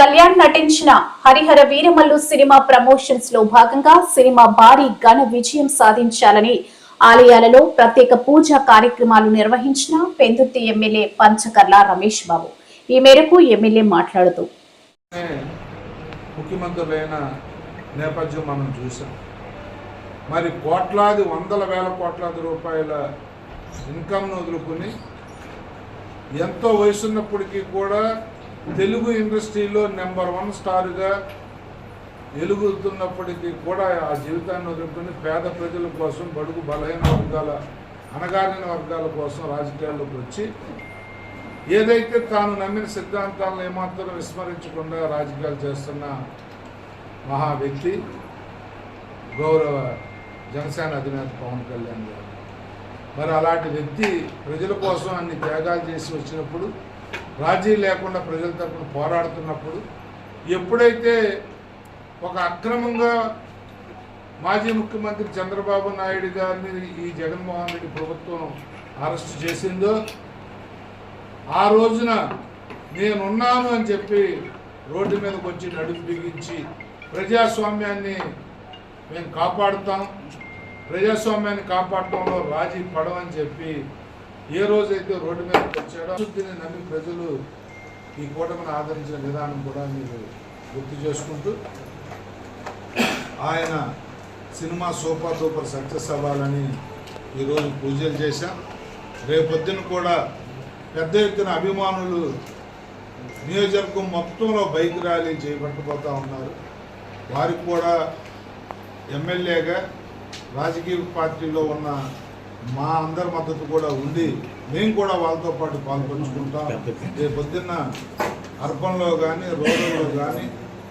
కళ్యాణ్ నటించిన హరిహర వీరమల్లు సినిమా ప్రమోషన్స్లో భాగంగా సినిమా భారీ ఘన విజయం సాధించాలని ఆలయాలలో ప్రత్యేక పూజా కార్యక్రమాలు నిర్వహించిన పెందుర్తి ఎమ్మెల్యే పంచకర్ల రమేష్ బాబు. ఈ మేరకు ఎమ్మెల్యే మాట్లాడుతూ ముఖ్యమంత్రులైన నేపథ్యం మనం చూసాం మరి కోట్లాది వందల వేల కోట్లాది రూపాయల ఇన్కమ్ను వదులుకుని ఎంతో వయసున్నప్పటికీ కూడా తెలుగు ఇండస్ట్రీలో నెంబర్ వన్ స్టార్గా ఎలుగుతున్నప్పటికీ కూడా ఆ జీవితాన్ని వదులుకుని పేద ప్రజల కోసం బడుగు బలహీన వర్గాల అణగారిన వర్గాల కోసం రాజకీయాల్లోకి వచ్చి ఏదైతే తాను నమ్మిన సిద్ధాంతాలను ఏమాత్రం విస్మరించకుండా రాజకీయాలు చేస్తున్న మహా వ్యక్తి గౌరవ జనసేన అధినేత పవన్ కళ్యాణ్ గారు. మరి అలాంటి వ్యక్తి ప్రజల కోసం అన్ని త్యాగాలు చేసి వచ్చినప్పుడు రాజీ లేకుండా ప్రజల తరపున పోరాడుతున్నప్పుడు ఎప్పుడైతే ఒక అక్రమంగా మాజీ ముఖ్యమంత్రి చంద్రబాబు నాయుడు గారిని ఈ జగన్మోహన్ రెడ్డి ప్రభుత్వం అరెస్ట్ చేసిందో ఆ రోజున నేనున్నాను అని చెప్పి రోడ్డు మీదకి వచ్చి నడుపు బిగించి ప్రజాస్వామ్యాన్ని మేము కాపాడుతాం ప్రజాస్వామ్యాన్ని కాపాడటంలో రాజీ పడమని చెప్పి ఏ రోజైతే రోడ్డు మీద వచ్చాడో శుద్ధిని నమ్మి ప్రజలు ఈ కూటమిని ఆదరించిన విధానం కూడా మీరు గుర్తు చేసుకుంటూ ఆయన సినిమా సూపర్ సూపర్ సక్సెస్ అవ్వాలని ఈరోజు పూజలు చేశాం. రేపొద్దున కూడా పెద్ద ఎత్తున అభిమానులు నియోజకవర్గం మొత్తంలో బైక్ ర్యాలీ చేపట్టబోతూ ఉన్నారు. వారికి కూడా ఎమ్మెల్యేగా రాజకీయ పార్టీలో ఉన్న మా అందరి మద్దతు కూడా ఉంది మేము కూడా వాళ్ళతో పాటు పాల్పంచుకుంటాం. రేపు పొద్దున్న అర్బన్లో కానీ రూరల్లో కానీ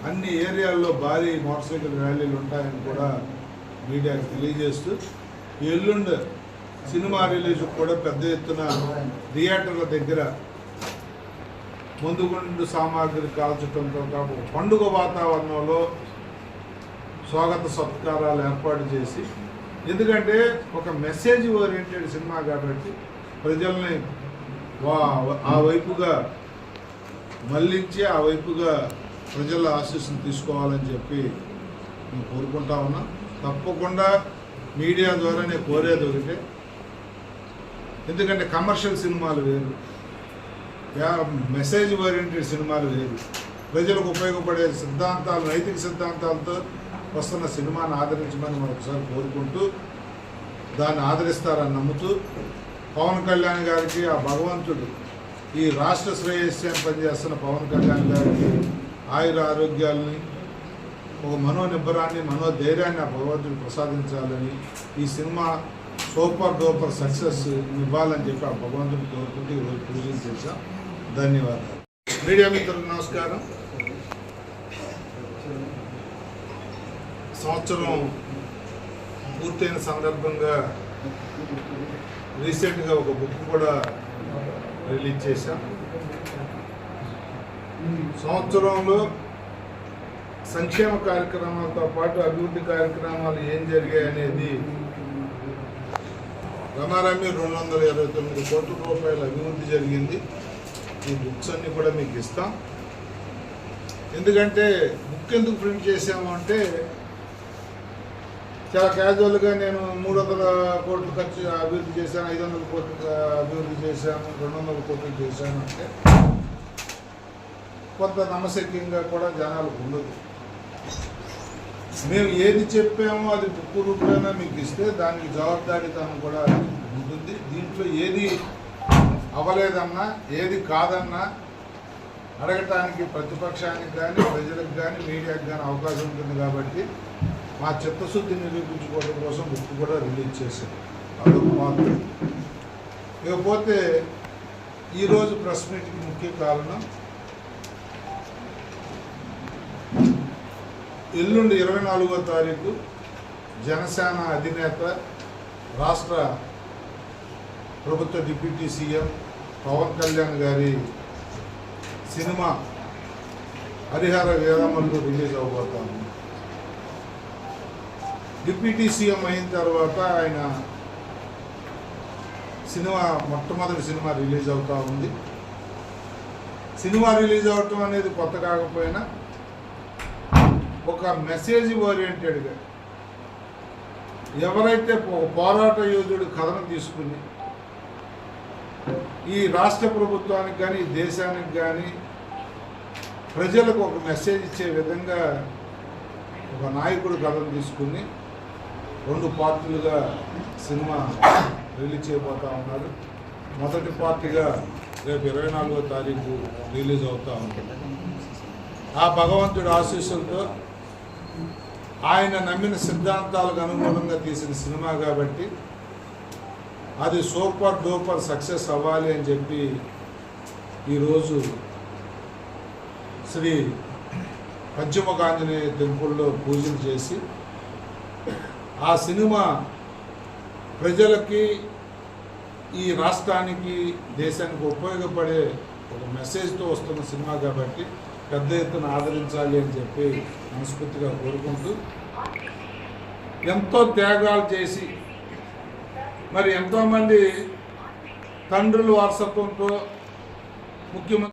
అన్ని ఏరియాల్లో భారీ మోటార్ సైకిల్ ర్యాలీలు ఉంటాయని కూడా మీడియాకి తెలియజేస్తూ ఎల్లుండి సినిమా రిలీజ్ కూడా పెద్ద ఎత్తున థియేటర్ల దగ్గర ముందుగుండు సామాగ్రి కాల్చడంతో కాదు పండుగ వాతావరణంలో స్వాగత సత్కారాలు ఏర్పాటు చేసి ఎందుకంటే ఒక మెసేజ్ ఓరియంటెడ్ సినిమా కాబట్టి ప్రజల్ని వా- ఆ వైపుగా మళ్ళించి ఆ వైపుగా ప్రజల ఆశీస్సును తీసుకోవాలని చెప్పి నేను కోరుకుంటా ఉన్నా. తప్పకుండా మీడియా ద్వారా నేను కోరేది ఒకటే. ఎందుకంటే కమర్షియల్ సినిమాలు వేరు. యా- మెసేజ్ ఓరియంటెడ్ సినిమాలు వేరు. ప్రజలకు ఉపయోగపడే సిద్ధాంతాలు నైతిక సిద్ధాంతాలతో వస్తున్న సినిమాను ఆదరించమని మరొకసారి కోరుకుంటూ దాన్ని ఆదరిస్తారని నమ్ముతూ పవన్ కళ్యాణ్ గారికి ఆ భగవంతుడు ఈ రాష్ట్ర శ్రేయస్యాన్ని పనిచేస్తున్న పవన్ కళ్యాణ్ గారికి ఆయుర ఆరోగ్యాలని ఒక మనోనిబ్బరాన్ని మనోధైర్యాన్ని ఆ భగవంతుడు ప్రసాదించాలని ఈ సినిమా సూపర్ డూపర్ సక్సెస్ ఇవ్వాలని చెప్పి ఆ భగవంతుని కోరుకుంటూ ఈరోజు పూజలు చేశాం. ధన్యవాదాలు. మీడియా మిత్రులకు నమస్కారం. సంవత్సరం పూర్తయిన సందర్భంగా రీసెంట్గా ఒక బుక్ కూడా రిలీజ్ చేశాం. సంవత్సరంలో సంక్షేమ కార్యక్రమాలతో పాటు అభివృద్ధి కార్యక్రమాలు ఏం జరిగాయి అనేది రమారమి రెండు వందల ఇరవై తొమ్మిది కోట్ల రూపాయల అభివృద్ధి జరిగింది. ఈ బుక్స్ అన్నీ కూడా మీకు ఇస్తాం. ఎందుకంటే బుక్ ఎందుకు ప్రింట్ చేసాము అంటే చాలా క్యాజువల్గా నేను మూడు వందల కోట్లు ఖర్చు అభివృద్ధి చేశాను ఐదు వందల కోట్లు అభివృద్ధి చేశాను రెండు వందల కోట్లు చేశాను అంటే కొంత నమ్మశక్యంగా కూడా జనాలకు ఉండదు. మేము ఏది చెప్పామో అది బుక్కు రూపేణా మీకు ఇస్తే దానికి జవాబుదారీతనం కూడా ఉంటుంది. దీంట్లో ఏది అవ్వలేదన్నా ఏది కాదన్నా అడగటానికి ప్రతిపక్షానికి కానీ ప్రజలకు కానీ మీడియాకి కానీ అవకాశం ఉంటుంది కాబట్టి మా చిత్తశుద్ధి నిరూపించుకోవడం కోసం బుక్ కూడా రిలీజ్ చేశారు. అదొక మాత్రం. ఇకపోతే ఈరోజు ప్రెస్ మీట్కి ముఖ్య కారణం ఎల్లుండి ఇరవై నాలుగో తారీఖు జనసేన అధినేత రాష్ట్ర ప్రభుత్వ డిప్యూటీ సీఎం పవన్ కళ్యాణ్ గారి సినిమా హరిహర వేదమల్లు రిలీజ్ అవబోతాము డిప్యూటీ సీఎం అయిన తర్వాత ఆయన సినిమా మొట్టమొదటి సినిమా రిలీజ్ అవుతూ ఉంది. సినిమా రిలీజ్ అవటం అనేది కొత్త కాకపోయినా ఒక మెసేజ్ ఓరియంటెడ్గా ఎవరైతే పోరాట యోధుడు కథను తీసుకుని ఈ రాష్ట్ర ప్రభుత్వానికి కానీ ఈ దేశానికి కానీ ప్రజలకు ఒక మెసేజ్ ఇచ్చే విధంగా ఒక నాయకుడు కథను తీసుకుని రెండు పార్టీలుగా సినిమా రిలీజ్ చేయబోతా ఉన్నారు. మొదటి పార్టీగా రేపు ఇరవై నాలుగో తారీఖు రిలీజ్ అవుతా ఉంటుంది ఆ భగవంతుడి ఆశీస్సులతో ఆయన నమ్మిన సిద్ధాంతాలకు అనుగుణంగా తీసిన సినిమా కాబట్టి అది సూపర్ డూపర్ సక్సెస్ అవ్వాలి అని చెప్పి ఈరోజు శ్రీ పంచముఖాంజనేయ టెంపుల్లో పూజలు చేసి ఆ సినిమా ప్రజలకి ఈ రాష్ట్రానికి దేశానికి ఉపయోగపడే ఒక మెసేజ్తో వస్తున్న సినిమా కాబట్టి పెద్ద ఎత్తున ఆదరించాలి అని చెప్పి మనస్ఫూర్తిగా కోరుకుంటూ ఎంతో త్యాగాలు చేసి మరి ఎంతోమంది తండ్రులు వారసత్వంతో ముఖ్యమంత్రి